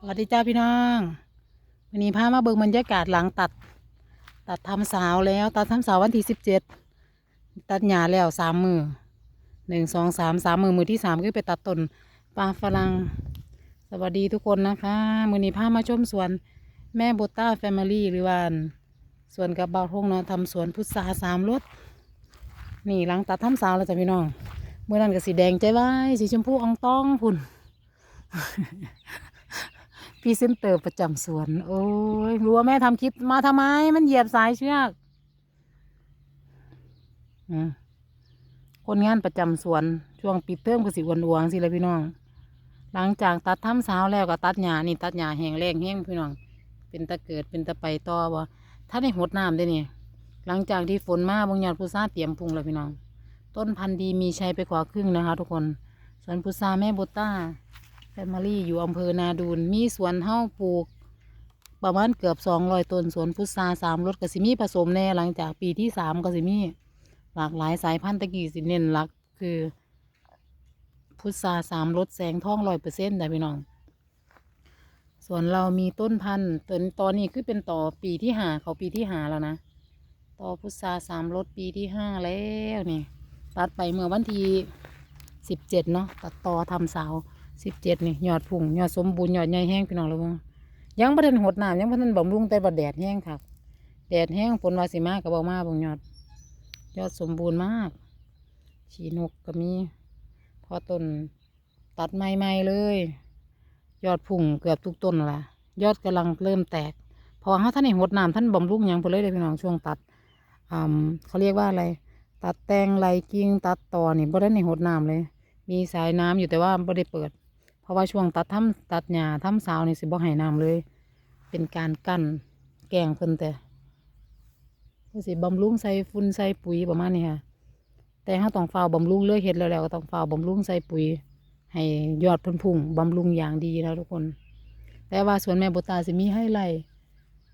สวัสดีจ้าพี่น้องวันนี้พามาเบิ่งบรรยากาศหลังตัด ตัดทำสาวแล้ว ตัดทำสาววันที่สิบเจ็ดตัดหญ้าแล้วสามมือหนึ่งสองสามสามมือมือที่สามคือไปตัดต้นปลาฝรั่งสวัสดีทุกคนนะคะ มือนี้พามาชมสวนแม่โบต้าแฟมิลี่หรือว่าสวนกับบ่าวทงเนาะทำสวนพุทราสามรสนี่หลังตัดทำสาวแล้วจ้ะพี่น้องเมื่อนั้นก็สีแดงใจไว้สีชมพูอองต้องพุ่น พรี่เซนเตอร์ประจำสวน โอ้ยรู้ว่าแม่ทำคลิปมาทำไม มันเหยียบสายเชือกอคนงานประจำสวน ช่วงปิดเทอมก็สิวนอวงสิเลยพี่น้อง หลังจากตัดทำสาวแล้วก็ตัดหญ้านี่ตัดหญ้าแห้งแรงแห้งพี่น้อง เป็นตะเกิดเป็นตะไปต่อบ่ถ้าได้หดน้ำได้นี่หลังจากที่ฝนมาบางยอดพุทราเตรียมพุงแล้วพี่น้อง ต้นพันธุ์ดีมีชัยไปกว่าครึ่งนะคะ ทุกคนสวนพุทราแม่โบต้า ฟมิลี่อยู่อำเภอนาดูนมีสวนเฮ้าปลูก ประมาณเกือบสองร้อยต้นสวนพุทราสามรสกสิมีผสมแน่หลังจากปีที่สามกสิมีหลากหลายสายพันธุ์ตะกี้สิเน้นหลักคือ พุทราสามรสแสงทองร้อยเปอร์เซ็นต์แต่พี่น้องส่วนเรามีต้นพันธุ์ตอนตอนนี้คือเป็นต่อปีที่หาเขาปีที่หาแล้วนะ ต่อพุทราสามรสปีที่ห้าแล้วนี่ ตัดไปเมื่อวันที่สิบเจ็ดเนาะตัดต่อทำสา สิบเจ็ดนี่ยอดพุ่งยอดสมบูรณ์ยอดใหญ่แห้งพี่น้องเลยว่ายังประเด็นหดน้ำยังประเด็นบำรุงแต่บดแดดแห้งค่ะแดดแห้งฝนวาสิมากับเบามาบางยอด ยอดสมบูรณ์มากฉีนกก็มีพอต้นตัดใหม่ๆเลย ยอดพุ่งเกือบทุกต้นละยอดกำลังเริ่มแตก พอเขาท่านในหดน้ำท่านบำรุงยังไปเลยเลยพี่น้องช่วงตัดอ่าเขาเรียกว่าอะไร ตัดแตงไรกิ่งตัดต่อนี่บ่ได้ในหดน้ำเลย มีสายน้ำอยู่แต่ว่าบ่ได้เปิด ราะว่าช่วงตัดทำตัดหญ้าทำสาวนี่สิบ่ให้น้ำเลย เป็นการกั้นแกงเพิ่นแต่เพิ่นสิบำรุงใส่ฝุ่นใส่ปุ๋ยประมาณนี้ค่ะแต่ถ้าต้องเฝ้าบำรุงเลยเฮ็ดแล้วแล้วก็ต้องเฝ้าบำรุงใส่ปุ๋ย ให้ยอดพิ่นพุ่งบำรุงอย่างดีแล้วทุกคน แต่ว่าสวนแม่โบตาสิมีให้ไล่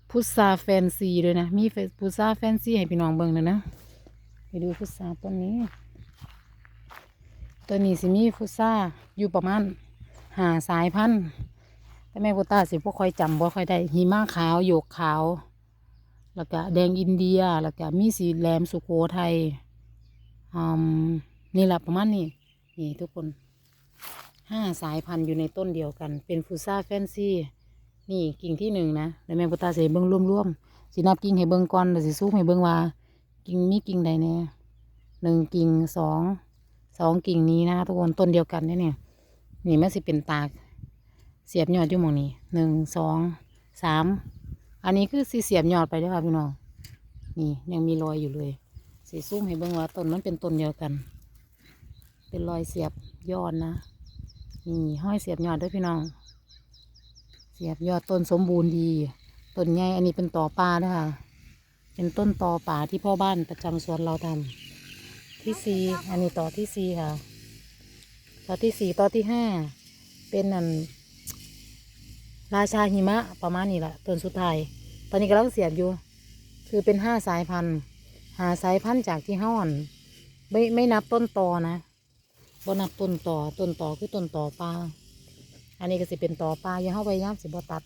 พุทราแฟนซีด้วยนะ มีพุทราแฟนซีให้พี่น้องเบิ่งนะนะไปดูพุทราต้นนี้ ตัวนี้สิมีพุทราอยู่ประมาณ หาสายพันธุ์แต่แม่โบตาสิพวกค่อยจำบ่ค่อยได้หิมะขาวโยกขาว แล้วก็แดงอินเดีย แล้วก็มีสีแหลมสุโขทัยอืมนี่แหละประมาณนี้นี่ทุกคนห้าสายพันธุ์อยู่ในต้นเดียวกัน เป็นฟูซ่าแฟนซีนี่กิ่งที่หนึ่งนะแล้วแม่โบตาสิเบิ้งร่วมๆสินับกิ่งให้เบิ้งก่อนแล้วสิสู้ให้เบิ้งว่ากิ่งมีกิ่งใดแน่หนึ่งกิ่งสองสองกิ่งนี้นะทุกคนต้นเดียวกันเนี่ย นี่ยนี่มันสิเป็นตากเสียบยอดอยู่หมองนี้หนึ่งสองสามอันนี้คือสีเสียบยอดไปด้วยค่ะพี่น้องนี่ยังมีรอยอยู่เลยสีซุ่มให้เบิ่งว่าต้นมันเป็นต้นเดียวกัน เป็นรอยเสียบยอดนะนี่ห้อยเสียบยอดด้วยพี่น้อง เสียบยอดต้นสมบูรณ์ดีต้นใหญ่อันนี้เป็นต่อปลาด้วยค่ะเป็นต้นต่อป่าที่พ่อบ้านประจำสวนเราทำที่ซีอันนี้ต่อที่ซีค่ะ ต่อที่สี่ต่อที่ห้าเป็นนันราชาหิมะประมาณนี้แหละต้นสุดท้ายตอนนี้กำลังเสียบอยู่ คือเป็นห้าสายพันธุ์ หาสายพันธุ์จากที่ห้อน ไม่ไม่นับต้นตอนะบ่นับต้นต่อต้นต่อคือต้นต่อปลาอันนี้ก็สิเป็นต่อปลายังเข้าไปย่ามสิบตัด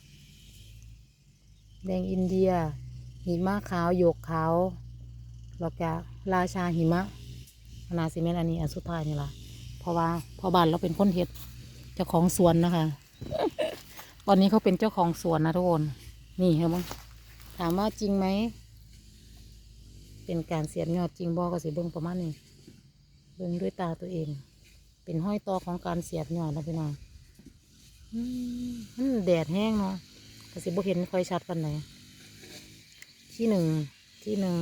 แดงอินเดีย หิมะขาวโยกขาวแล้วก็ราชาหิมะนาซิเมนอันนี้อันสุดท้ายนี่ล่ะ ราะว่าพ่อบ้านเราเป็นคนเฮ็ดเจ้าของสวนนะคะ ตอนนี้เขาเป็นเจ้าของสวนนะทุกคนนี่เห็นไหมถามว่าจริงไหมเป็นการเสียบยอดจริงบอก็สิเบิ้งประมาณนี้เบิ้งด้วยตาตัวเอง เป็นห้อยต่อของการเสียบยอดนะพี่น้องอืมอืมแดดแห้งเนาะก็สิบ่เห็นค่อยชัดปันไหนที่หนึ่งที่หนึ่ง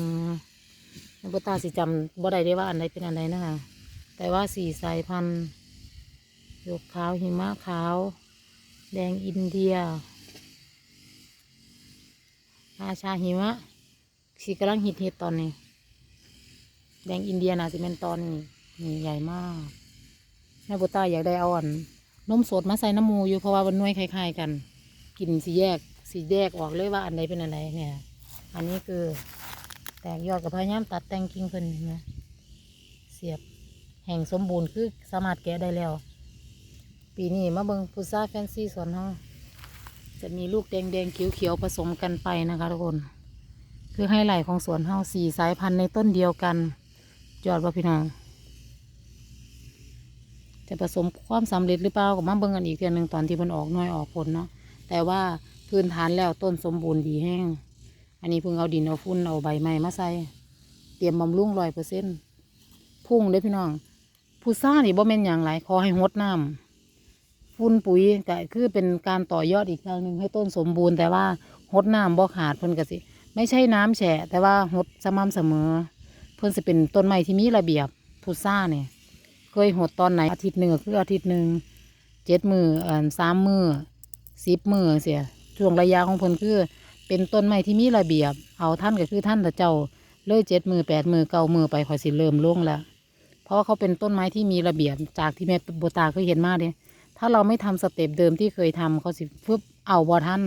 นักตาสิจำบ่ได้ได้ว่าอันใดเป็นอันใดนะคะ แต่ว่าสี่สายพันธุ์หยกขาวหิมะขาว แดงอินเดียราชาหิมะสีกำลังฮิตฮิตตอนนี้ แดงอินเดียนะสิเป็นตอนนี้นี่ใหญ่มากแม่บุตาอยากได้เอาอ่อนนมสดมาใส่น้ำมูอยู่เพราะว่ามันน่ยคล้ายๆกันกลิ่นสีแยกสีแยกออกเลยว่าอันใดเป็นอันใดเนี่ย อันนี้คือแตกยอดกับพยายามตัดแต่งกิ่งเพิ่นเห็นไหมเสียบ แห่งสมบูรณ์คือสามารถแกะได้แล้ว ปีนี้มาเบิงพุทราแฟนซีสวนเฮาจะมีลูกแดงๆเขียวๆผสมกันไปนะคะทุกคน คือให้ไหลของสวนเฮาสี่สายพันธุ์ในต้นเดียวกันยอดว่าพี่น้องจะผสมความสำเร็จหรือเปล่าก็มาเบิงกันอีกเทียหนึ่งตอนที่มันออกน้อยออกผลเนาะแต่ว่าพื้นฐานแล้วต้นสมบูรณ์ดีแห้ง อันนี้เพิ่งเอาดินเอาฟุ้นเอาใบไม้มาใส่ เตรียมบำรุงร้อยเปอร์เซ็นต์พุ่งเด้พี่น้อง ผู้ซ่านี่บ่แม่นอย่างไรขอให้หดน้ำฟุ้นปุ๋ยก็คือเป็นการต่อยอดอีกทางหนึ่งให้ต้นสมบูรณ์ แต่ว่าหดน้ำบ่ขาดเพิ่นก็สิ ไม่ใช่น้ำแฉะ แต่ว่าหดสม่ำเสมอ เพิ่นสิเป็นต้นไม้ที่มีระเบียบพุทราเนี่ยเคยหดตอนไหนอาทิตย์หนึ่งก็คืออาทิตย์หนึ่งเจ็ดมืออ่าสามมือสิบมือเสียช่วงระยะของเพิ่นคือ เป็นต้นไม้ที่มีระเบียบ เอาท่านก็คือท่านต่เจ้าเลยเจ็ดมือแปดมือเก้ามือไปคอยสิเริ่มลงแล้ว เพราะเขาเป็นต้นไม้ที่มีระเบียบจากที่แม่โบตาเคยเห็นมากเนี่ยถ้าเราไม่ทำสเต็ปเดิมที่เคยทำเขาสิฟึบเอาบ่ท่าน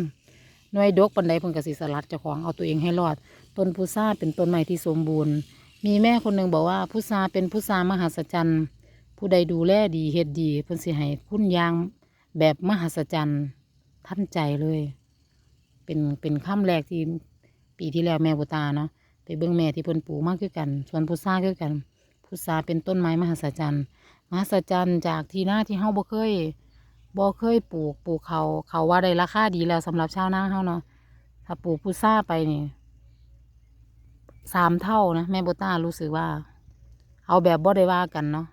หน่วยดกปันใดเพิ่นกสิสลัดเจ้าของเอาตัวเองให้รอด ต้นพุทราเป็นต้นไม้ที่สมบูรณ์ มีแม่คนหนึ่งบอกว่าพุทราเป็นพุทรามหัศจรรย์ผู้ใดดูแลดีเฮ็ดดีเพิ่นสิให้คุณยางแบบมหัศจรรย์ท่านใจเลย เป็นเป็นคำแรกที่ปีที่แล้วแม่บุตาเนาะไปเบิ่งแม่ที่เพิ่นปลูกมาคือกัน ส่วนพุทราคือกัน พุทราเป็นต้นไม้มหัศจรรย์มหัศจรรย์จากที่หน้าที่เฮาบ่เคยบ่เคยปลูกปลูกเขาเขาว่าได้ราคาดีแล้วสำหรับชาวนาเฮาเนาะถ้าปลูกพุทราไปนี่สามเท่านะแม่บุตารู้สึกว่า เอาแบบบ่ได้ว่ากันเนาะ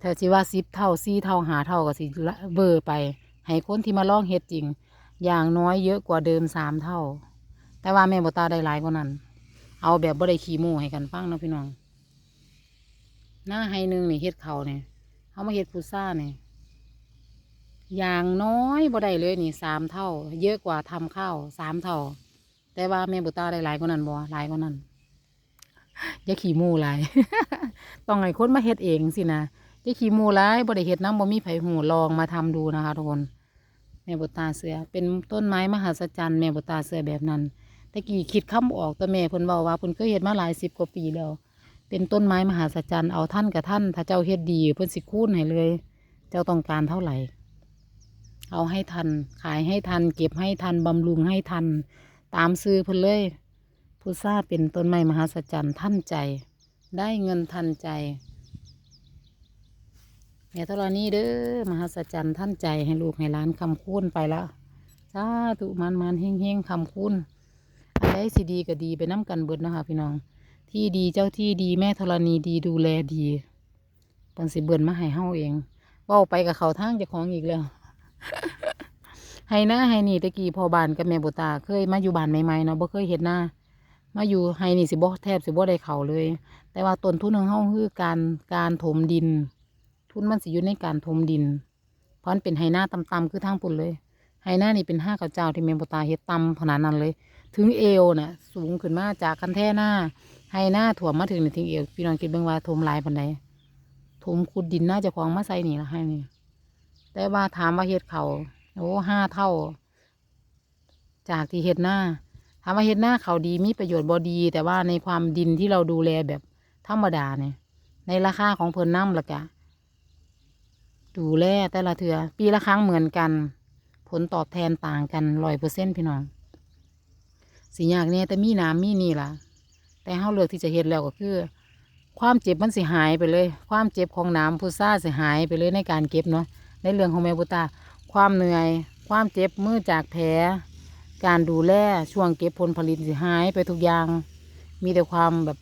ถ้าสิว่าสิบเท่าสี่เท่าหาเท่าก็สิละเบอร์ไป ให้คนที่มาลองเฮ็ดจริง อย่างน้อยเยอะกว่าเดิมสามเท่า แต่ว่าแม่บตาได้หลายกว่านั้น เอาแบบบ่ได้ขี้โม้ให้กันฟังนะพี่น้อง หน้าให้หนึ่งนี่เฮ็ดเขาเนี่ยเอามาเฮ็ดพุซ่าเนี่ยอย่างน้อยบ่ได้เลยนี่สามเท่า เยอะกว่าทำข้าวสามเท่า แต่ว่าแม่บุตาได้หลายกว่านั้นบ่หลายกว่านั้นอย่าขี้โม้หลายต้องให้คนมาเฮ็ดเองสินะจะขี่มูร้ายบ่ได้เห็ดน้ำบ่มีไผหูลองมาทำดูนะคะทุกคนแม่บุตาเสือ เป็นต้นไม้มหัศจรรย์แม่บุตาเสือแบบนั้นแต่กี้คิดคำออกแต่แม่เพิ่นเว้าว่าเพิ่นเคยเฮ็ดมาหลายสิบกว่าปีแล้ว เป็นต้นไม้มหัศจรรย์เอาท่านกับท่าน ถ้าเจ้าเฮ็ดดี เพิ่นสิคูณให้เลย เจ้าต้องการเท่าไหร่ เอาให้ทัน ขายให้ทัน เก็บให้ทัน บำรุงให้ทัน ตามซื้อเพิ่นเลยพุทราเป็นต้นไม้มหัศจรรย์ท่านใจ ได้เงินทันใจแม่ธรณีเด้อมหัศจรรย์ท่านใจให้ลูกให้หล้านคำคูณไปละสาธุมันมันเฮงเฮงคำคูณอะไรสิดีก็ดีไปน้ำกันเบิดนะคะพี่น้อง ที่ดีเจ้าที่ดีแม่ธรณีดีดูแลดีเปินสิเบิ่นมาให้เฮาเองเว่าไปกับเขาทางเจ้าของอีกแล้วให้หน้าให้นี่ตะกี้พอบานกับแม่บุตาเคยมาอยู่บานใหม่ๆเนาะบ่เคยเห็นหน้ามาอยู่ให้นี่สิบ่แทบสิบ่ได้เขาเลย แต่ว่าต้นทุนของเฮาคือการการถมดิน ทุนมันสิอยู่ในการถมดินเพราะเป็นไฮหน้าต่ำๆคือทางปุ่นเลยไฮหน้านี่เป็นห้ากับเจ้าที่เมมโบตาเฮ็ดต่ำขนาดนั้นเลย ถึงเอวน่ะสูงขึ้นมาจากคันแท่หน้า ไฮหน้าถ่วมมาถึงนี่ถึงเอวพี่น้องคิดเบิ่งว่าถมลายปานใดถมขุดดินน่าจะคลองมาใส่นี่ละให้นี่แต่ว่าถามว่าเฮ็ดเขาโอ้ห้าเท่า จากที่เฮ็ดหน้าถามว่าเฮ็ดหน้าเขาดีมีประโยชน์บ่ดี แต่ว่าในความดินที่เราดูแลแบบธรรมดาเนี่ยในราคาของเพิ่นน้ำละกะดูแลแต่ละเถือปีละครั้งเหมือนกัน ผลตอบแทนต่างกันร้อยเปอร์เซ็นต์พี่น้องสิยากเนี่ยแต่มีน้ำมีนี่ล่ะ แต่เฮาเลือกที่จะเฮ็ดแล้วก็คือ ความเจ็บมันสิหายไปเลย ความเจ็บของน้ำพุซ่าสิหายไปเลยในการเก็บเนาะในเรื่องของแมวบุตา ความเหนื่อย ความเจ็บมือจากแผล การดูแลช่วงเก็บผลผลิตสิหายไปทุกอย่าง มีแต่ความแบบ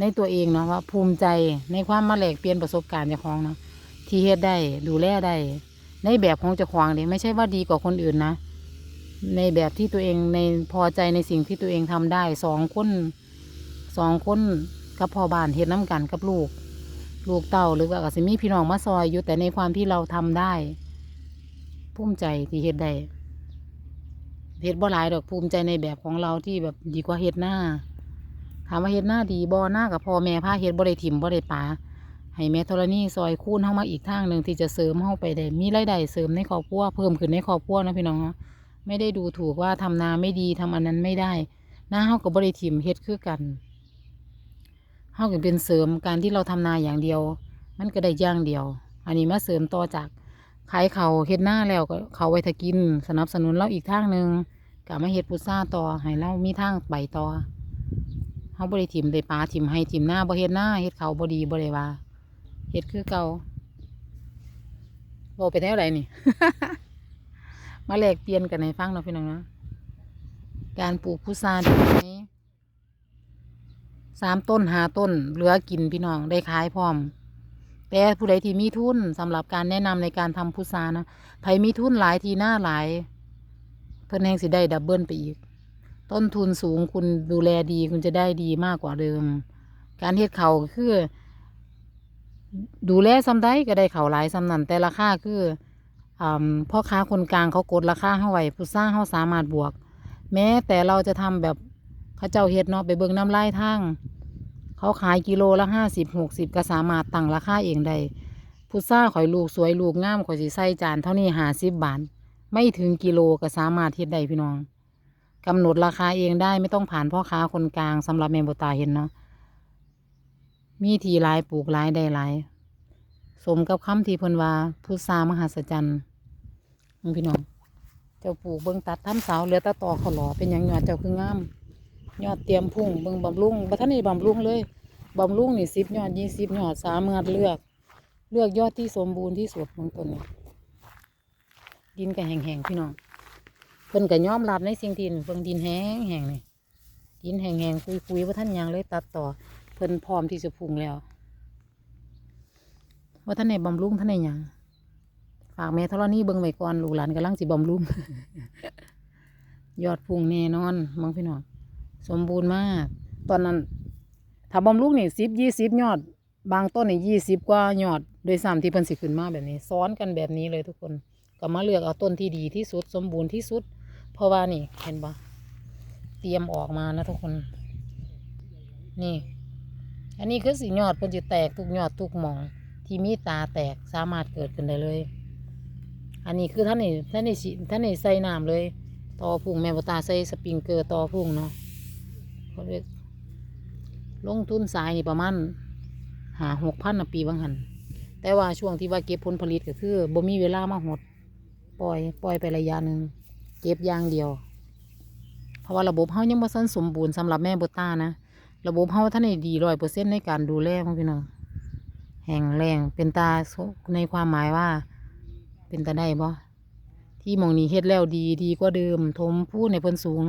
ในตัวเองเนาะว่าภูมิใจในความมาแลกเปลี่ยนประสบการณ์เจ้าของเนาะที่เฮ็ดได้ดูแลได้ ในแบบของเจ้าของเด็ไม่ใช่ว่าดีกว่าคนอื่นนะ ในแบบที่ตัวเองในพอใจในสิ่งที่ตัวเองทำได้สองคน สองคนกับพ่อบ้านเฮ็ดน้ำกันกับลูก ลูกเต่าหรือว่ากับสิมีพี่น้องมาซอยอยู่แต่ในความที่เราทำได้ภูมิใจที่เฮ็ดได้เฮ็ดบ่หลายดอกภูมิใจในแบบของเราที่แบบดีกว่าเฮ็ดหน้าถามว่าเฮ็ดหน้าดีบ่หน้ากับพ่อแม่พาเฮ็ดบ่ได้ถิ่มบ่ได้ปาให้แม่ธรณีซอยคูณเข้ามาอีกทางหนึ่งที่จะเสริมเข้าไปได้มีรายได้เสริมในครอบครัวเพิ่มขึ้นในครอบครัวนะพี่น้องไม่ได้ดูถูกว่าทำนาไม่ดีทำอันนั้นไม่ได้หน้าเฮากับบริถิมเฮ็ดคือกัน เฮาก็เป็นเสริมการที่เราทำนาอย่างเดียว มันก็ได้อย่างเดียว อันนี้มาเสริมต่อจากขายเขาเฮ็ดหน้าแล้วก็เขาไว้ถ้ากิน สนับสนุนเราอีกทางหนึ่งก็มาเฮ็ดพุทราต่อให้เรามีทางไปต่อเฮาบ่ได้ถิ่มได้ปลาถิ่มให้ถิ่มหน้าบ่เฮ็ดหน้าเฮ็ดเขาบ่ดีบ่ได้ว่าเฮ็ดคือเก่าบ่เป็นแนวใดนี่ มาแลกเปลี่ยนกันให้ฟังเนาะพี่น้องเนาะการปลูกพุทราดีไหม สามต้นหาต้นเหลือกินพี่น้องได้ขายพร้อม แต่ผู้ใดที่มีทุนสำหรับการแนะนำในการทำพุทรานะไผมีทุนหลายทีหน้าหลาย เพิ่นแห่งสิได้ดับเบิลไปอีก ต้นทุนสูงคุณดูแลดีคุณจะได้ดีมากกว่าเดิม การเฮ็ดเขาคือ ดูแลซ้ำได้ก็ได้เขาหลายซ้ำนั่นแต่ราคาคืออ่าพ่อค้าคนกลางเขากดราคาเฮาไว้พุทราเฮาสามารถบวก แม้แต่เราจะทำแบบ เขาเจ้าเฮ็ดเนาะไปเบิ่งน้ำลายทางเขาขายกิโลละห้าสิบหกสิบก็สามารถตั้งราคาเองได้พุทราข่อยลูกสวยลูกงามข่อยสิใส่จานเท่านี้หาสิบบาทไม่ถึงกิโลก็สามารถเฮ็ดได้พี่น้องกำหนดราคาเองได้ไม่ต้องผ่านพ่อค้าคนกลางสำหรับแมงบตาเห็นเนาะมีทีหลายปลูกหลายได้หลาย สมกับคำที่เพิ่นว่าพุทรามหัศจรรย์มึงพี่น้องเจ้าปลูกเบิ่งตัดทำเสาเหลือตะตอเขาหล่อเป็นหยังยอดเจ้าคืองาม ยอดเตรียมพุ่งเบิ่งบำรุงบัทันนี่บำรุงเลยบำรุงนี่สิบยอดยี่สิบยอดสามารถเลือก เลือกยอดที่สมบูรณ์ที่สุดของต้นดินก็แห้งๆพี่น้องเพิ่นก็ยอมรับในสิ่งที่เบิ่งดินแห้งแห้งนี่ดินแห้งๆคุยๆว่าท่านยังเลยตัดต่อเพิ่นพร้อมที่จะพุ่งแล้วว่าท่านในบำรุงท่านในยังฝากแม่ธรณีเบิ่งไว้ก่อนลูกหลานกำลังสิบำรุงยอดพุ่งแน่นอนมองพี่น้อง สมบูรณ์มาก ตอนนั้น ถ้าบำรุงนี่สิบยี่สิบยอด บางต้นนี่ยี่สิบกว่ายอดโดยซ้ำที่เพิ่นสิขึ้นมาแบบนี้ ซ้อนกันแบบนี้เลยทุกคนก็มาเลือกเอาต้นที่ดีที่สุดสมบูรณ์ที่สุด เพราะว่านี่เห็นปะเตรียมออกมานะทุกคน นี่ อันนี้คือสียอดเพิ่นจะแตกทุกยอดทุกหมอง ที่มีตาแตกสามารถเกิดขึ้นได้เลย อันนี้คือท่านนี่ท่านนี่สิท่านนี่ใส่น้ำเลย ต่อพุ่งแม่บตาใส่สปริงเกอร์ต่อพุ่งเนาะ เขาเรียกลงทุนสายนี่ประมาณหาหกพันปีบางหันแต่ว่าช่วงที่ว่าเก็บผลผลิตก็คือบ่มีเวลามาหด ปล่อย ปล่อยไประยะหนึ่งเก็บอย่างเดียว เพราะว่าระบบเฮายังบ่ทันสมบูรณ์สำหรับแม่บตานะ ระบบเฮาท่านได้ดีร้อยเปอร์เซ็นในการดูแลของพี่น้องแห้งแรงเป็นตาในความหมายว่า เป็นตาได้บ่ที่มองนี้เฮ็ดแล้วดีดีกว่าเดิม ทมพูดในเพิ่นสูง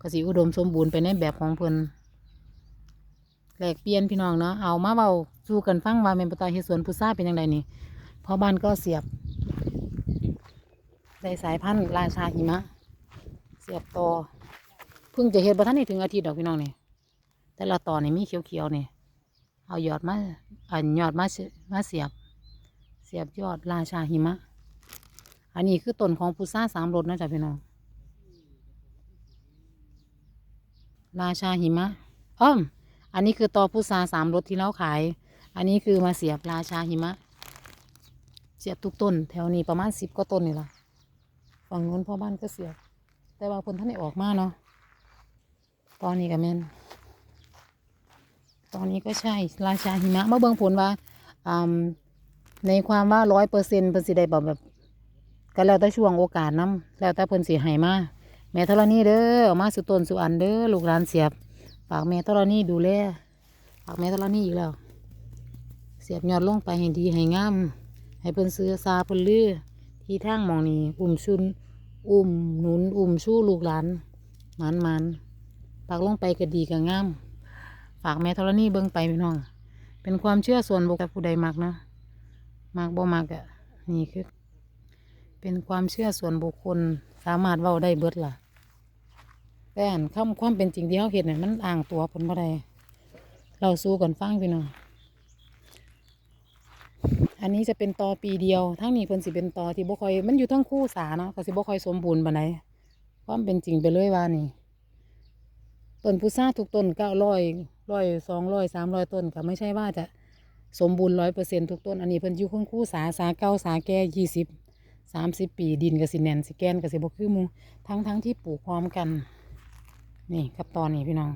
ก็สิอุดมสมบูรณ์ไปในแบบของเพิ่นแหลกเปลี่ยนพี่น้องเนาะเอามาเบาสู่กันฟังว่าแม่นปตาเฮสวนพุทราเป็นยังไงนี่พอบ้านก็เสียบได้สายพันธุ์ราชาหิมะ เสียบต่อเพิ่งจะเฮ็ดบ่ทันได้ถึงอาทิตย์ดอกพี่น้องนี่แต่ละต่อนนี่มีเขียวๆนี่เอายอดมาอันยอดมาเสียมาเสียบ เสียบยอดราชาหิมะ อันนี้คือต้นของพุทราสามรสนะจ๊ะพี่น้อง ราชาหิมะอ้อม อันนี้คือตอพุทราสามรสที่เราขาย อันนี้คือมาเสียบราชาหิมะ เสียบทุกต้น แถวนี้ประมาณสิบก็ต้นนี่ละฝั่งนู้นพ่อบ้านก็เสียบ แต่ว่าคนท่านได้ออกมาเนาะ ตอนนี้ก็แม่น ตอนนี้ก็ใช่ราชาหิมะเมาเบิ่งผลว่าอ่าในความว่าร้อยเปอร์เซ็นต์เพิ่นสิได้แบบแบบก็แล้วแต่ช่วงโอกาสนํแล้วแต่เพิ่นสิให้มา แม่ธรณีเด้อเอามาสุต้นสุอันเด้อลูกหลานเสียบฝากแม่ธรณีดูแลฝากแม่ธรณีอีกแล้วเสียบยอดลงไปให้ดีให้งามให้เพิ่นซื้อซาเพิ่นลือที่ทางมองนี้อุ้มชุน อุ้มหนุนอุ้มชู้ลูกหลานมันมันปักลงไปก็ดีก็งามฝากแม่ธรณีเบิ่งไปพี่น้องเป็นความเชื่อส่วนบุคคลผู้ใดมักนะมักบ่มักอะนี่คือเป็นความเชื่อส่วนบุคคลามารถเว้าได้เบิดล่ะ แต่อันคำความเป็นจริงที่เขาเห็นเนี่ยมันอ่างตัวผลบ่ได้เราสู้กันฟังพี่น้องอันนี้จะเป็นตอปีเดียว ทั้งนี้เพิ่นสิเป็นตอที่บ่ค่อย มันอยู่ทั้งคู่สาเนาะก็สิบ่ค่อยสมบูรณ์ปานใดความเป็นจริงไปเลยว่านี่ต้นพุทราทุกต้นเก้าร้อยร้อยสองร้อยสามร้อยต้นก็ไม่ใช่ว่าจะสมบูรณ์ร้อยเปอร์เซ็นทุกต้น อันนี้เพิ่นอยู่ทั้งคู่สาสาเก้าสาแก่ยี่สิบ สามสิบปีดินกับสิแนนสิแกนกับสิบกคือมูทั้งทั้งที่ปลูกพร้อมกัน นี่กับตอนนี้พี่น้อง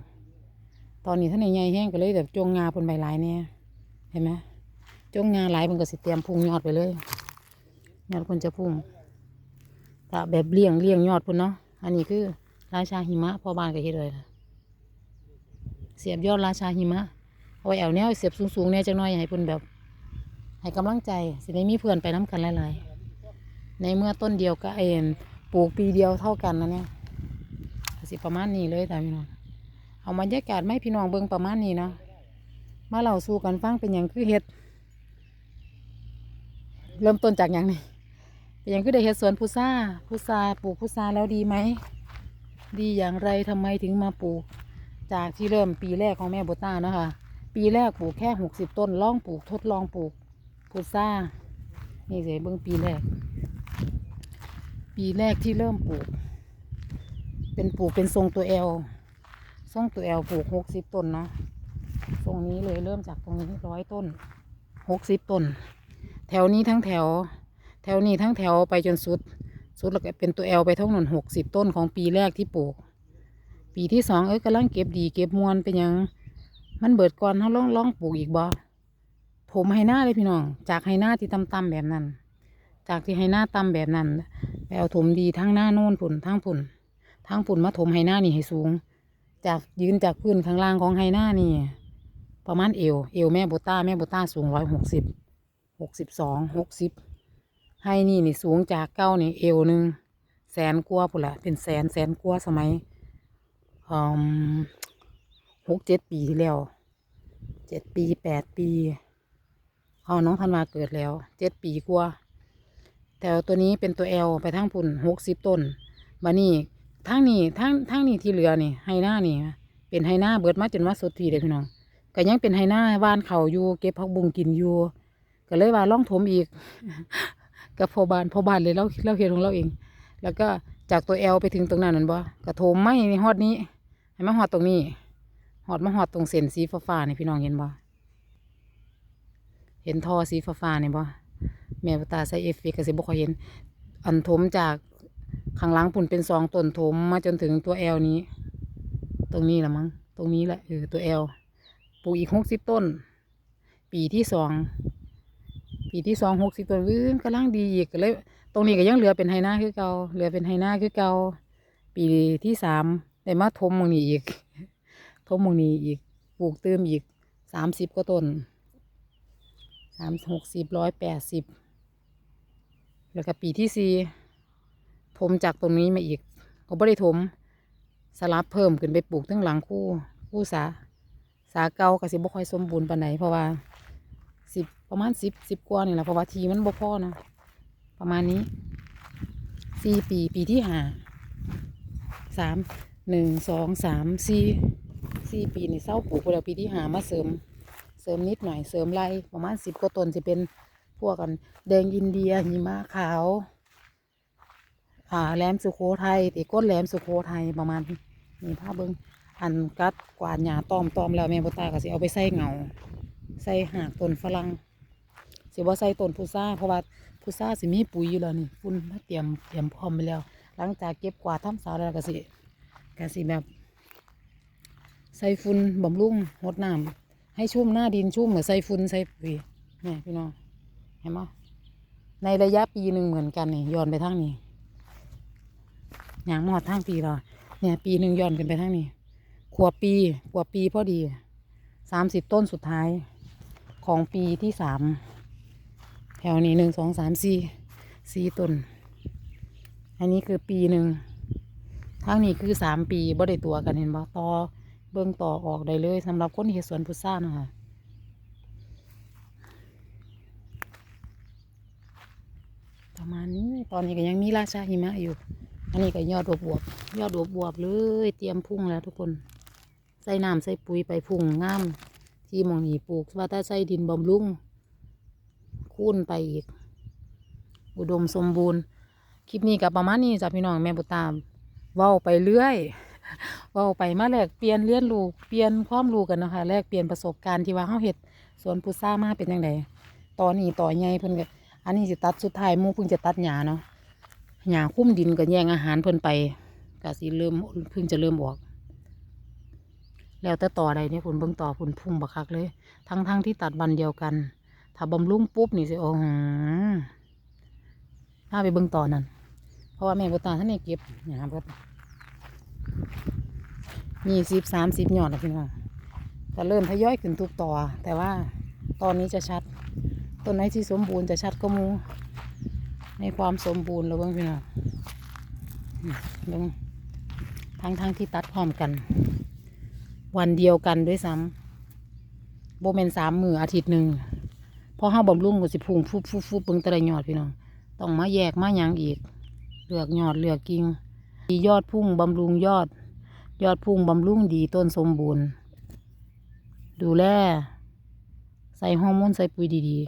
ตอนนี้ท่านในใหญ่แห้งก็เลยแบบจงงาบนใบหลายเนี่ยเห็นไหมจงงาหลายมันก็สิเตรียมพุงยอดไปเลยยอดคนจะพุ่งตะแบบเลี่ยงเลี่ยงยอดพุ่นเนาะอันนี้คือราชาหิมะพ่อบ้านก็เฮ็ดเลยล่ะเสียบยอดราชาหิมะเอาไว้เอาแนวเสียบสูงๆเนี่ยจังน้อยให้พุ่นแบบให้กำลังใจสิได้มีเพื่อนไปน้กันหลายๆ ในเมื่อต้นเดียวก็เอ็นปลูกปีเดียวเท่ากันนะเนี่ยสิประมาณนี้เลยแตามพี่น้องเอาบรรยากาศไม่พี่น้องเบิ่งประมาณนี้เนาะมาเล่าสู่กันฟังเป็นอย่างคือเฮ็ด เริ่มต้นจากอย่างนี้เป็นอย่างคือได้เฮ็ดสวนพุทราพุทราปลูกพุทราแล้วดีไหมดีอย่างไรทำไมถึงมาปลูก จากที่เริ่มปีแรกของแม่โบต้านะคะปีแรกปลูกแค่หกสิบต้นลองปลูกทดลองปลูกพุทรานี่เสิเบิ่งปีแรก ปีแรกที่เริ่มปลูก เป็นปลูกเป็นทรงตัวแอลทรงตัวแอลปลูกหกสิบต้นเนาะทรงนี้เลยเริ่มจากตรงนี้ร้อยต้นหกสิบต้น แถวนี้ทั้งแถว แถวนี้ทั้งแถวไปจนสุด สุดแล้วก็เป็นตัวแอลไปทั้งหนนหกสิบต้นของปีแรกที่ปลูก ปีที่สองเอ้ยกำลังเก็บดีเก็บมวลเป็นยังมันเบิดก่อนเขาลองลองปลูกอีกบ่ถมให้หน้าเลยพี่น้อง จากให้หน้าที่ต่ำๆแบบนั้น จากที่ให้หน้าต่ำแบบนั้นไปเอาถมดีทั้งหน้าโน่นผุนทั้งผุนทั้งผุนมาถมให้หน้านี่ให้สูง จากยืนจากพื้นข้างล่างของให้หน้านี่ ประมาณเอว เอวแม่โบต้าแม่โบต้าสูงร้อยหกสิบหกสิบสองหกสิบให้นี่นี่สูงจากเก้านี่เอวหนึ่งแสนกัว่าพุ่นละเป็นแสนแสนกัวาสมัยหกเจ็ดปีที่แล้วเจ็ดปีแปดปีเอาน้องธันวาเกิดแล้วเจ็ดปีกัวา แต่ตัวนี้เป็นตัวเอลไปทั้งพุ่นหกสิบต้นมานี่ทั้งนี้ทั้งทั้งนี้ที่เหลือนี่ไฮหน้านี่ เป็นไฮหน้าเบิดมาจนว่าสุดทีเลยพี่น้องก็ยังเป็นไฮหน้าบ้านเขาอยู่เก็บผักบุ้งกินอยู่ก็เลยว่าล่องถมอีกกับพอบานพอบานเลยเราเราเห็นของเราเอง แล้วก็จากตัวแอลไปถึงตรงนั้นนั่นบ่กระโถมไม่ในฮอดนี้ให้มาฮอดตรงนี้ฮอดมาฮอดตรงเส้นสีฟ้าๆนี่พี่น้องเห็นบ่เห็นทอสีฟ้าๆนี่บ่ แม่ตาใส่เอฟเฟกต์ก็สิบ่ค่อยเห็น อันถมจากข้างหลังปุ่นเป็นสองต้นถมมาจนถึงตัวแอลนี้ ตรงนี้แหละมั้งตรงนี้แหละเออตัวแอลปลูกอีกหกสิบต้น ปีที่สองปีที่สองหกสิบตัววื้นกำลังดีอีกก็เลยตรงนี้ก็ยังเหลือเป็นไฮนาคือเก่าเหลือเป็นไฮนาคือเก่าปีที่สามได้มาทมมงนี้อีก ทมมงนี้อีกปลูกเติมอีกสามสิบกว่าต้นามหกสิบร้อยแปดสิบแล้วก็ปีที่สี่ทมจากตรงนี้มาอีกก็ไม่ได้ทมสลับเพิ่มขึ้นไปปลูกทั้งหลังคู่คู่สาสาเก่าก็สิบ่ค่อยสมบูรณ์ปานไหนเพราะว่าสิบประมาณสิบสิบกว่านี่แหละเพราะว่าทีมันบ่พอนะประมาณนี้สี่ปีปีที่ห้าสามหนึ่งสองสามสี่สี่ปีนี่เศร้าปลูกไปแล้วปีที่ห้ามาเสริม เสริมนิดหน่อยเสริมไรประมาณสิบกว่าต้นจะเป็นพวกกันแดงอินเดียหิมะขาวอ่าแหลมสุโขทัยตีก้นแหลมสุโขทัยประมาณนี่ภาพเบิ้งอันกัดกวาดหญ้าตอมตอมแล้วแม่บตาก็สิเอาไปใส่เหงาใส่หากต้นฝรั่งสิว่าใส่ต้นพุทราเพราะว่าพุทราสิมีปุ๋ยอยู่แล้วนี่ฝุ่นมาเตรียมเตรียมพร้อมไปแล้ว หลังจากเก็บกวาดทำสาวแล้วก็สิก็สิแบบ ใส่ฝุ่นบำรุงรดน้ำ ให้ชุ่มหน้าดินชุ่มเหมือนใส่ฝุ่นใส่ปุ๋ยนี่พี่น้องเห็นไหมในระยะปีหนึ่งเหมือนกันนี่ย้อนไปทางนี้อย่างหมอดทางปีเราเนี่ยปีหนึ่งย้อนกันไปทางนี้ขวบปีขวบปีพอดีสามสิบต้นสุดท้ายของปีที่สามแถวนี้หนึ่งสองสามสี่สี่ต้น อันนี้คือปีหนึ่งทางนี้คือสามปีบ่ได้ตัวกันเห็นบ่ต่อ เบิ่งต่อออกได้เลยสำหรับคนเฮ็ดสวนพุทรานะคะประมาณนี้ตอนนี้ก็ยังมีราชาหิมะอยู่ อันนี้ก็ยอดบวบบวบยอดบวบบวบเลย เตรียมพุ่งแล้วทุกคน ใส่น้ำใส่ปุ๋ยไปพุ่งงาม ที่มองนีปลูกว่าถ้าใส่ดินบำรุงคูนไปอีก อุดมสมบูรณ์ คลิปนี้กับประมาณนี้จ้ะพี่น้องแม่บุตามเว้าไปเรื่อย เว้าไปมาแลกเปลี่ยนเรียนรู้เปลี่ยนความรู้กันนะคะแลกเปลี่ยนประสบการณ์ที่ว่าเฮาเฮ็ดสวนพุทรามาเป็นยังไงตอนนี้ต่อใหญ่เพิ่นก็อันนี้สิตัดสุดท้ายหมู่เพิ่งจะตัดหญ้าเนาะหญ้าคุ้มดินก็แย่งอาหารเพิ่นไปก็สิเริ่มเพิ่งจะเริ่มออก แล้วแต่ต่อใดเนี่ยผลเบิ่งต่อผลพุ่งบักคักเลย ทั้งทั้งที่ตัดวันเดียวกัน ถ้าบำรุงปุ๊บนี่สิโอ้โหพาไปเบิ่งต่อนั่นเพราะว่าแม่บุตาท่านนี่เก็บหยาเบิ ดมีสิบสามสิบหยอดแล้วพี่น้องก็เริ่มทยอยขึ้นทุกต่อ แต่ว่าตอนนี้จะชัด ต้นไหนที่สมบูรณ์จะชัดก็มู ในความสมบูรณ์แล้วเบิ่งพี่น้องเบิ่งทั้งทั้งที่ตัดพร้อมกัน วันเดียวกันด้วยซ้ำโบเมนสามมืออาทิตย์หนึ่งพอห้าบำรุงก็สิพุงฟุบฟุบฟุบเบิ่งแต่ละยอดพี่น้องต้องมาแยกมาหยังอีก เลือกหยอดเลือกกิ่งดียอดพุ่งบำรุงยอด ยอดพุ่งบำรุงดีต้นสมบูรณ์ ดูแล ใส่ฮอร์โมนใส่ปุ๋ยดี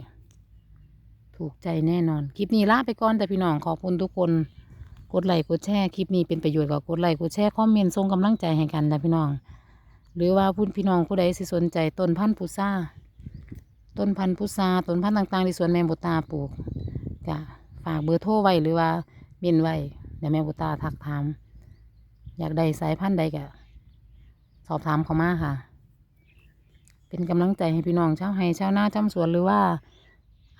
ๆ ถูกใจแน่นอน คลิปนี้ลาไปก่อนแต่พี่น้องขอบคุณทุกคน กดไลค์กดแชร์คลิปนี้เป็นประโยชน์กับกดไลค์กดแชร์คอมเมนต์ส่งกำลังใจให้กันนะพี่น้อง หรือว่าผู้พี่น้องผู้ใดสิสนใจต้นพันธุ์พุทราต้นพันธุ์พุทราต้นพันธุ์ต่างๆที่สวนแมงบุตาปลูกจะฝากเบอร์โทรไว้หรือว่าเมนไว้เดี๋ยวแมงบุตาทักถาม อยากได้สายพันธุ์ใดก็สอบถามเขามาค่ะ เป็นกำลังใจให้พี่น้องชาวไร่ชาวนาชาสวนหรือว่า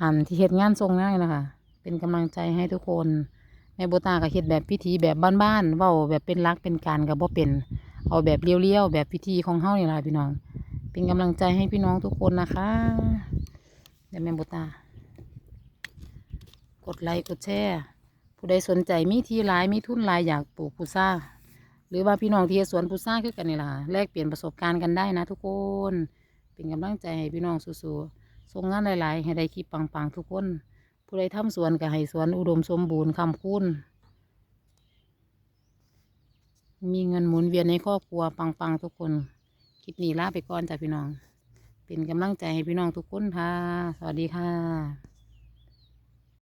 อันที่เฮ็ดงานทรงง่ายนะคะ เป็นกำลังใจให้ทุกคนแม่โบตาก็เฮ็ดแบบพิธีแบบบ้านๆเว้าแบบเป็นรักเป็นการก็บ่เป็น เอาแบบเลี้ยวๆแบบพิธีของเฮานี่ล่ะพี่น้อง เป็นกำลังใจให้พี่น้องทุกคนนะคะเดี๋ยวแม่โบตากดไลค์กดแชร์ผู้ใดสนใจมีที่หลายมีทุนหลายอยากปลูกพุทรา หรือว่าพี่น้องที่สวนพุทราคือกันนี่ล่ะแลกเปลี่ยนประสบการณ์กันได้นะทุกคน เป็นกำลังใจให้พี่น้องสู้ๆส่งงานหลายๆ ให้ได้คลิปปังๆทุกคน ผู้ใดทำสวนก็ให้สวนอุดมสมบูรณ์คำคุณมีเงินหมุนเวียนในครอบครัวปังๆทุกคน คลิปนี้ลาไปก่อนจ้ะพี่น้อง เป็นกำลังใจให้พี่น้องทุกคนค่ะ สวัสดีค่ะ